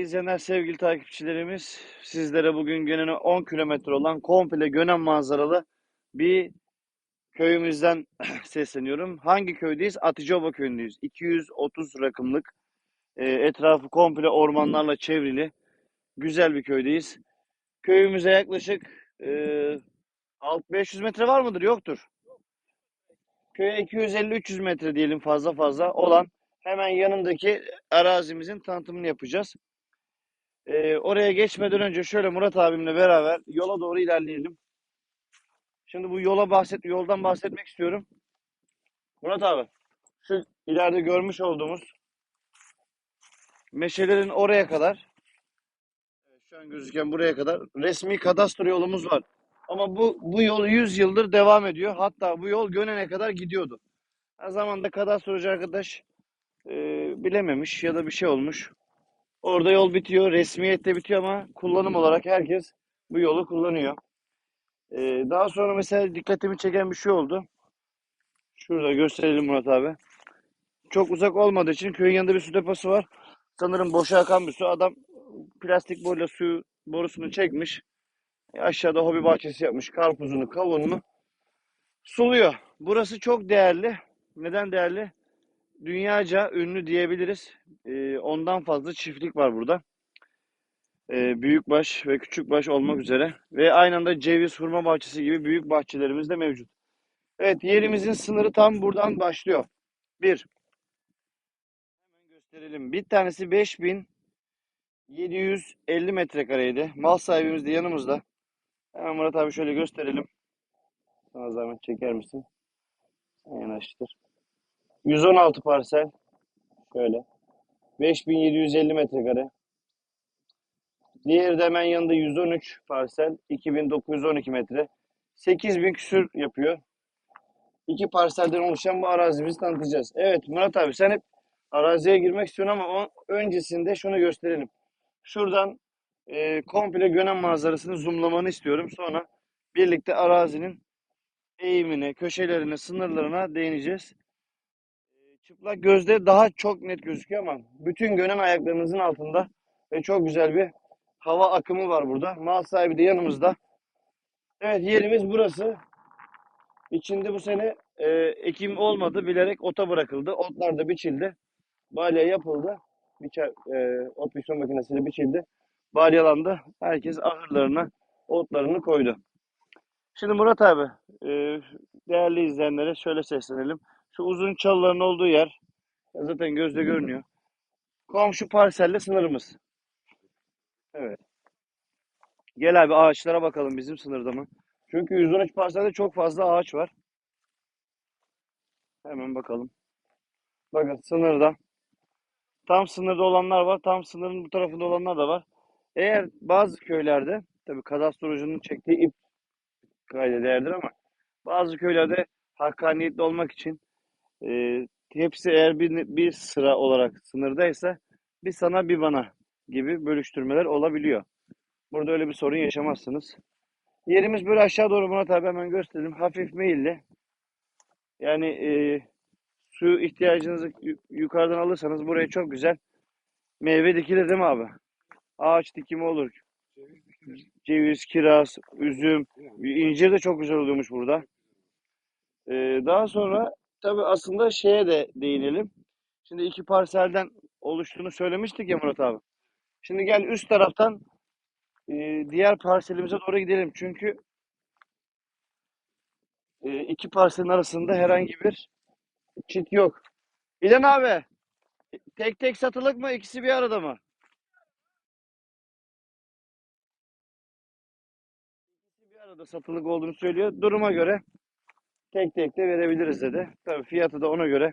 izleyenler, sevgili takipçilerimiz, sizlere bugün Gönen'e 10 kilometre olan komple Gönen manzaralı bir köyümüzden sesleniyorum. Hangi köydeyiz? Atıcıoba köyündeyiz. 230 rakımlık, e, etrafı komple ormanlarla çevrili, güzel bir köydeyiz. Köyümüze yaklaşık e, 500 metre var mıdır? Yoktur. Köye 250-300 metre diyelim fazla fazla olan hemen yanındaki arazimizin tanıtımını yapacağız. Ee, oraya geçmeden önce şöyle Murat abimle beraber yola doğru ilerleyelim. Şimdi bu yola bahset, yoldan bahsetmek istiyorum. Murat abi, şu ileride görmüş olduğumuz meşelerin oraya kadar, şu an gözüken buraya kadar resmi kadastro yolumuz var. Ama bu bu yol 100 yıldır devam ediyor. Hatta bu yol Gönen'e kadar gidiyordu. O zamanda kadastrocu arkadaş e, bilememiş ya da bir şey olmuş. Orada yol bitiyor, resmiyette bitiyor ama kullanım olarak herkes bu yolu kullanıyor. Ee, daha sonra mesela dikkatimi çeken bir şey oldu. Şurada gösterelim Murat abi. Çok uzak olmadığı için köyün yanında bir su deposu var. Sanırım boşa akan bir su. Adam plastik boyla su borusunu çekmiş. E, aşağıda hobi bahçesi yapmış. Karpuzunu, kavununu suluyor. Burası çok değerli. Neden değerli? Dünyaca ünlü diyebiliriz. Ee, ondan fazla çiftlik var burada. Ee, büyükbaş ve küçükbaş olmak üzere. Ve aynı anda ceviz, hurma bahçesi gibi büyük bahçelerimiz de mevcut. Evet yerimizin sınırı tam buradan başlıyor. Bir. Hemen gösterelim. Bir tanesi 5750 metrekareydi. Mal sahibimiz de yanımızda. Hemen Murat abi şöyle gösterelim. Sana zahmet çeker misin? Yanaştır. 116 parsel. Şöyle. 5750 metrekare. Diğeri de hemen yanında 113 parsel. 2912 metre. 8000 küsür yapıyor. İki parselden oluşan bu arazimizi tanıtacağız. Evet Murat abi sen hep araziye girmek istiyorsun ama o, öncesinde şunu gösterelim. Şuradan e, komple Gönen manzarasını zoomlamanı istiyorum. Sonra birlikte arazinin eğimine, köşelerine, sınırlarına değineceğiz. Çıplak gözde daha çok net gözüküyor ama bütün Gönen ayaklarınızın altında ve çok güzel bir hava akımı var burada. Mal sahibi de yanımızda. Evet yerimiz burası. İçinde bu sene e, ekim olmadı bilerek ota bırakıldı. Otlar da biçildi. Balya yapıldı. Biçer, e, ot biçme makinesiyle biçildi. Balyalandı. Herkes ahırlarına otlarını koydu. Şimdi Murat abi, e, değerli izleyenlere şöyle seslenelim. Şu uzun çalıların olduğu yer zaten gözle görünüyor. Komşu parselle sınırımız. Evet. Gel abi ağaçlara bakalım bizim sınırda mı? Çünkü 113 parselde çok fazla ağaç var. Hemen bakalım. Bakın sınırda. Tam sınırda olanlar var. Tam sınırın bu tarafında olanlar da var. Eğer bazı köylerde tabii kadastrocunun çektiği ip kayda değerdir ama bazı köylerde hakkaniyetli olmak için e, hepsi eğer bir, bir sıra olarak sınırdaysa bir sana bir bana gibi bölüştürmeler olabiliyor. Burada öyle bir sorun yaşamazsınız. Yerimiz böyle aşağı doğru Murat abi hemen gösterelim. Hafif meyilli. Yani e, su ihtiyacınızı yu- yukarıdan alırsanız buraya çok güzel meyve dikilir değil mi abi? Ağaç dikimi olur. Ceviz, kiraz, üzüm, incir de çok güzel oluyormuş burada. E, daha sonra tabii aslında şeye de değinelim. Şimdi iki parselden oluştuğunu söylemiştik ya Murat abi. Şimdi gel üst taraftan e, diğer parselimize doğru gidelim. Çünkü e, iki parselin arasında herhangi bir çit yok. İlhan abi, tek tek satılık mı, ikisi bir arada mı? İkisi bir arada satılık olduğunu söylüyor. Duruma göre tek tek de verebiliriz dedi. Tabii fiyatı da ona göre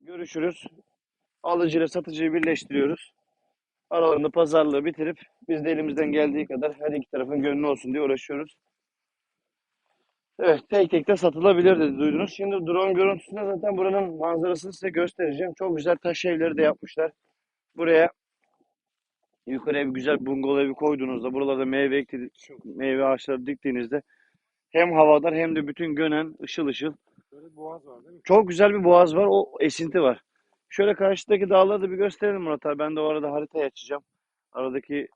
görüşürüz. Alıcı ile satıcıyı birleştiriyoruz. Aralarında pazarlığı bitirip biz de elimizden geldiği kadar her iki tarafın gönlü olsun diye uğraşıyoruz. Evet, tek tek de satılabilir dedi duydunuz. Şimdi drone görüntüsünde zaten buranın manzarasını size göstereceğim. Çok güzel taş evleri de yapmışlar. Buraya yukarıya bir güzel bungalov evi koyduğunuzda, buralarda meyve ekti, meyve ağaçları diktiğinizde hem havadar hem de bütün gönen ışıl ışıl. Böyle boğaz var değil mi? Çok güzel bir boğaz var, o esinti var. Şöyle karşıdaki dağları da bir gösterelim Murat abi. Ben de o arada haritayı açacağım. Aradaki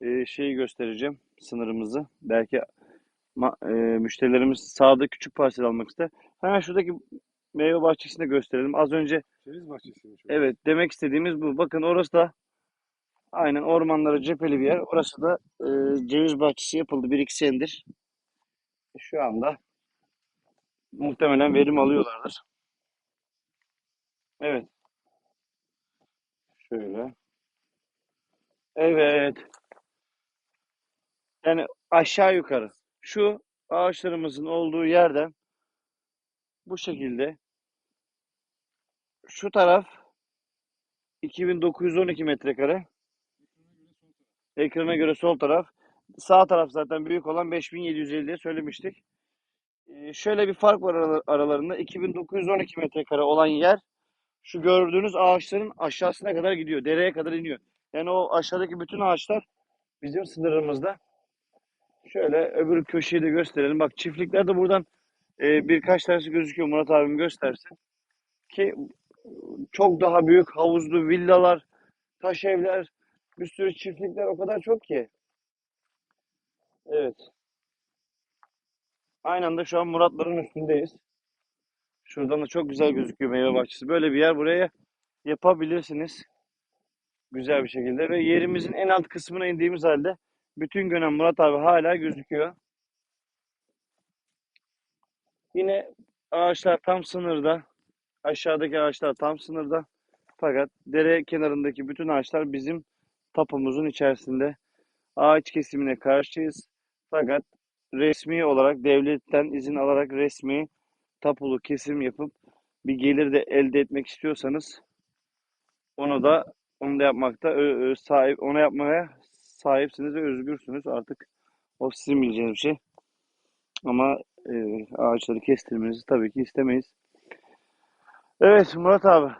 e, şeyi göstereceğim. Sınırımızı. Belki ma- e, müşterilerimiz sağda küçük parsel almak ister. Hemen şuradaki meyve bahçesini de gösterelim. Az önce Ceviz bahçesiymiş. o. evet demek istediğimiz bu. Bakın orası da aynen ormanlara cepheli bir yer. Orası da e, ceviz bahçesi yapıldı. Bir iki senedir. Şu anda muhtemelen verim alıyorlardır. Evet. Şöyle. Evet. Yani aşağı yukarı. Şu ağaçlarımızın olduğu yerden bu şekilde şu taraf 2912 metrekare. Ekrana göre sol taraf. Sağ taraf zaten büyük olan 5750 diye söylemiştik. Ee, şöyle bir fark var ara- aralarında. 2912 metrekare olan yer şu gördüğünüz ağaçların aşağısına kadar gidiyor. Dereye kadar iniyor. Yani o aşağıdaki bütün ağaçlar bizim sınırımızda. Şöyle öbür köşeyi de gösterelim. Bak çiftlikler de buradan e, birkaç tanesi gözüküyor. Murat abim göstersin. Ki çok daha büyük havuzlu villalar, taş evler, bir sürü çiftlikler o kadar çok ki. Evet. Aynı anda şu an Muratların üstündeyiz. Şuradan da çok güzel gözüküyor meyve bahçesi. Böyle bir yer buraya yapabilirsiniz. Güzel bir şekilde ve yerimizin en alt kısmına indiğimiz halde bütün gönen Murat abi hala gözüküyor. Yine ağaçlar tam sınırda. Aşağıdaki ağaçlar tam sınırda. Fakat dere kenarındaki bütün ağaçlar bizim tapumuzun içerisinde. Ağaç kesimine karşıyız. Fakat resmi olarak devletten izin alarak resmi tapulu kesim yapıp bir gelir de elde etmek istiyorsanız onu da onu da yapmakta sahip ona yapmaya sahipsiniz ve özgürsünüz. Artık o sizin bileceğiniz bir şey. Ama e, ağaçları kestirmenizi tabii ki istemeyiz. Evet Murat abi.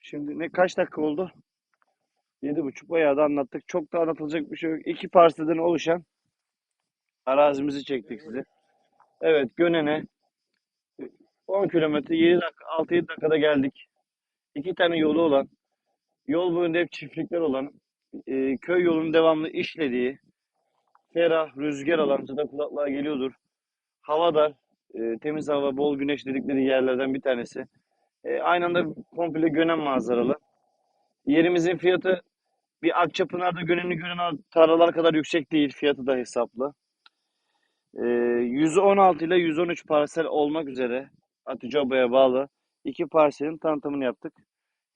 Şimdi ne kaç dakika oldu? Yedi buçuk bayağı da anlattık. Çok da anlatılacak bir şey yok. İki parselden oluşan arazimizi çektik size. Evet Gönen'e 10 kilometre 7 dakika 6-7 dakikada geldik. İki tane yolu olan, yol boyunda hep çiftlikler olan, e, köy yolunun devamlı işlediği, ferah, rüzgar alan, zaten kulaklığa geliyordur. Hava dar, e, temiz hava, bol güneş dedikleri yerlerden bir tanesi. E, aynı anda komple Gönen manzaralı. Yerimizin fiyatı bir Akçapınar'da Gönen'i gören tarlalar kadar yüksek değil. Fiyatı da hesaplı. E, 116 ile 113 parsel olmak üzere Hatice Oba'ya bağlı iki parselin tanıtımını yaptık.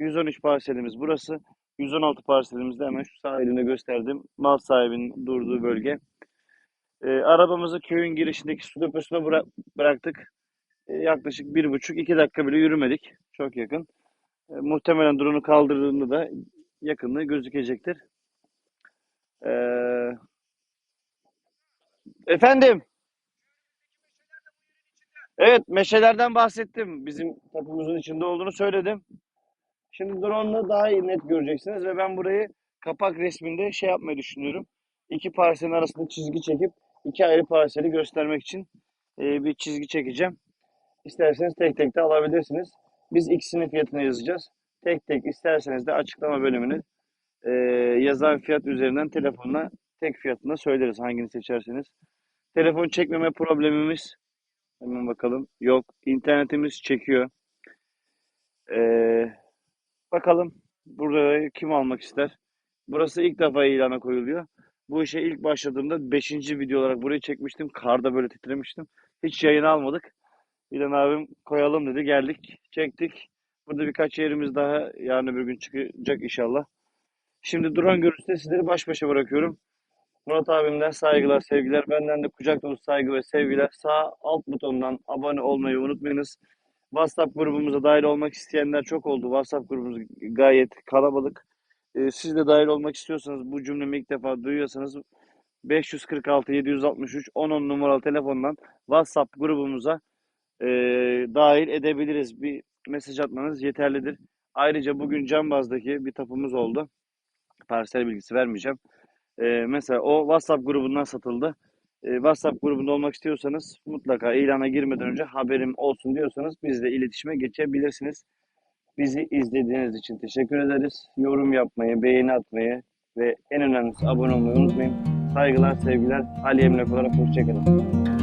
113 parselimiz burası. 116 parselimiz de hemen şu sağ elimde gösterdim. Mal sahibinin durduğu bölge. E, arabamızı köyün girişindeki su deposuna bıra- bıraktık. E, yaklaşık bir buçuk iki dakika bile yürümedik. Çok yakın. E, muhtemelen drone'u kaldırdığında da yakınlığı gözükecektir. E, efendim? Evet, meşelerden bahsettim. Bizim tapumuzun içinde olduğunu söyledim. Şimdi drone'la daha iyi net göreceksiniz ve ben burayı kapak resminde şey yapmayı düşünüyorum. İki parselin arasında çizgi çekip iki ayrı parseli göstermek için e, bir çizgi çekeceğim. İsterseniz tek tek de alabilirsiniz. Biz ikisinin fiyatını yazacağız. Tek tek isterseniz de açıklama bölümünü e, yazan fiyat üzerinden telefonla tek fiyatını söyleriz hangini seçerseniz. Telefon çekmeme problemimiz hemen bakalım. Yok. İnternetimiz çekiyor. Ee, bakalım burada kim almak ister? Burası ilk defa ilana koyuluyor. Bu işe ilk başladığımda 5. video olarak burayı çekmiştim. Karda böyle titremiştim. Hiç yayın almadık. İlan abim koyalım dedi. Geldik, çektik. Burada birkaç yerimiz daha yarın öbür gün çıkacak inşallah. Şimdi drone görüntüsü sizleri baş başa bırakıyorum. Murat abimden saygılar, sevgiler. Benden de kucak dolusu saygı ve sevgiler. Sağ alt butondan abone olmayı unutmayınız. WhatsApp grubumuza dahil olmak isteyenler çok oldu. WhatsApp grubumuz gayet kalabalık. Ee, siz de dahil olmak istiyorsanız, bu cümlemi ilk defa duyuyorsanız 546 763 10 numaralı telefondan WhatsApp grubumuza e, dahil edebiliriz. Bir mesaj atmanız yeterlidir. Ayrıca bugün Cambaz'daki bir tapumuz oldu. Parsel bilgisi vermeyeceğim. Ee, mesela o WhatsApp grubundan satıldı. Ee, WhatsApp grubunda olmak istiyorsanız mutlaka ilana girmeden önce haberim olsun diyorsanız bizle iletişime geçebilirsiniz. Bizi izlediğiniz için teşekkür ederiz. Yorum yapmayı, beğeni atmayı ve en önemlisi abone olmayı unutmayın. Saygılar, sevgiler. Ali Emlak olarak hoşçakalın.